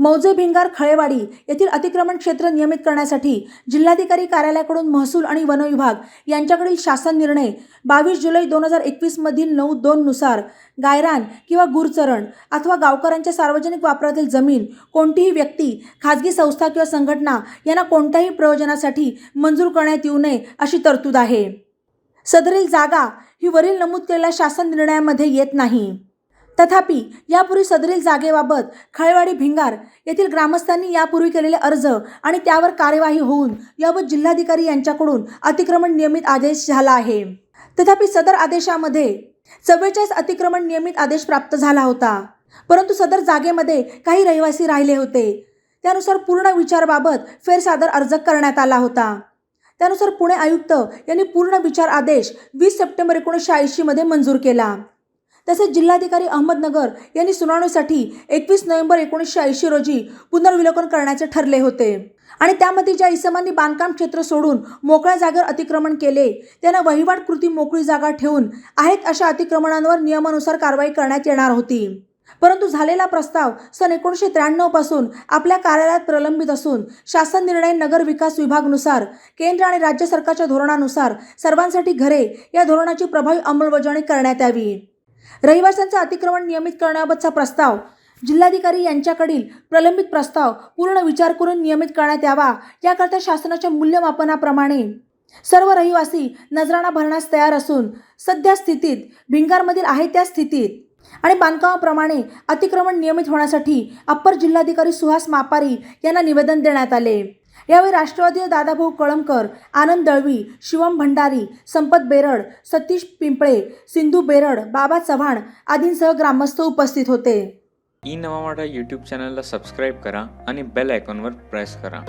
मौजे भिंगार खळेवाडी येथील अतिक्रमण क्षेत्र नियमित करण्यासाठी जिल्हाधिकारी कार्यालयाकडून महसूल आणि वन विभाग यांच्याकडील शासन निर्णय बावीस जुलै दोन हजार एकवीसमधील नऊ दोननुसार गायरान किंवा गुरचरण अथवा गावकऱ्यांच्या सार्वजनिक वापरातील जमीन कोणतीही व्यक्ती खाजगी संस्था किंवा संघटना यांना कोणत्याही प्रयोजनासाठी मंजूर करण्यात येऊ नये अशी तरतूद आहे. सदरील जागा ही वरील नमूद केलेल्या शासन निर्णयामध्ये येत नाही. तथापि यापूर्वी सदरील जागेबाबत खळेवाडी भिंगार येथील ग्रामस्थांनी यापूर्वी केलेले अर्ज आणि त्यावर कार्यवाही होऊन याबाबत जिल्हाधिकारी यांच्याकडून अतिक्रमण नियमित आदेश झाला आहे. तथापि सदर आदेशामध्ये चव्वेचाळीस अतिक्रमण नियमित आदेश प्राप्त झाला होता. परंतु सदर जागेमध्ये काही रहिवासी राहिले होते. त्यानुसार पूर्ण विचारबाबत फेरसादर अर्ज करण्यात आला होता. त्यानुसार पुणे आयुक्त यांनी पूर्ण विचार आदेश वीस सप्टेंबर एकोणीसशे ऐंशीमध्ये मंजूर केला. तसेच जिल्हाधिकारी अहमदनगर यांनी सुनावणीसाठी एकवीस नोव्हेंबर एकोणीसशे ऐंशी रोजी पुनर्विलोकन करण्याचे ठरले होते. आणि त्यामध्ये ज्या इसमांनी बांधकाम क्षेत्र सोडून मोकळ्या जागेवर अतिक्रमण केले त्यांना वहिवाट कृती मोकळी जागा ठेवून आहेत अशा अतिक्रमणांवर नियमानुसार कारवाई करण्यात येणार होती. परंतु झालेला प्रस्ताव सन एकोणीसशे त्र्याण्णवपासून आपल्या कार्यालयात प्रलंबित असून शासन निर्णय नगर विकास विभागनुसार केंद्र आणि राज्य सरकारच्या धोरणानुसार सर्वांसाठी घरे या धोरणाची प्रभावी अंमलबजावणी करण्यात यावी. रहिवाशांचं अतिक्रमण नियमित करण्याबाबतचा प्रस्ताव जिल्हाधिकारी यांच्याकडील प्रलंबित प्रस्ताव पूर्ण विचार करून नियमित करण्यात यावा याकरता शासनाच्या मूल्यमापनाप्रमाणे सर्व रहिवासी नजराणा भरण्यास तयार असून सध्या स्थितीत भिंगारमधील आहे त्या स्थितीत. आणि बांधकामाप्रमाणे अतिक्रमण नियमित होण्यासाठी अप्पर जिल्हाधिकारी सुहास मापारी यांना निवेदन देण्यात आले. यावेळी राष्ट्रवादी दादाभाऊ कळमकर आनंद दळवी शिवम भंडारी संपत बेरड सतीश पिंपळे सिंधू बेरड बाबा चव्हाण आदींसह ग्रामस्थ उपस्थित होते. ई नवा मराठा यूट्यूब चॅनलला सबस्क्राईब करा आणि बेल आयकॉनवर प्रेस करा.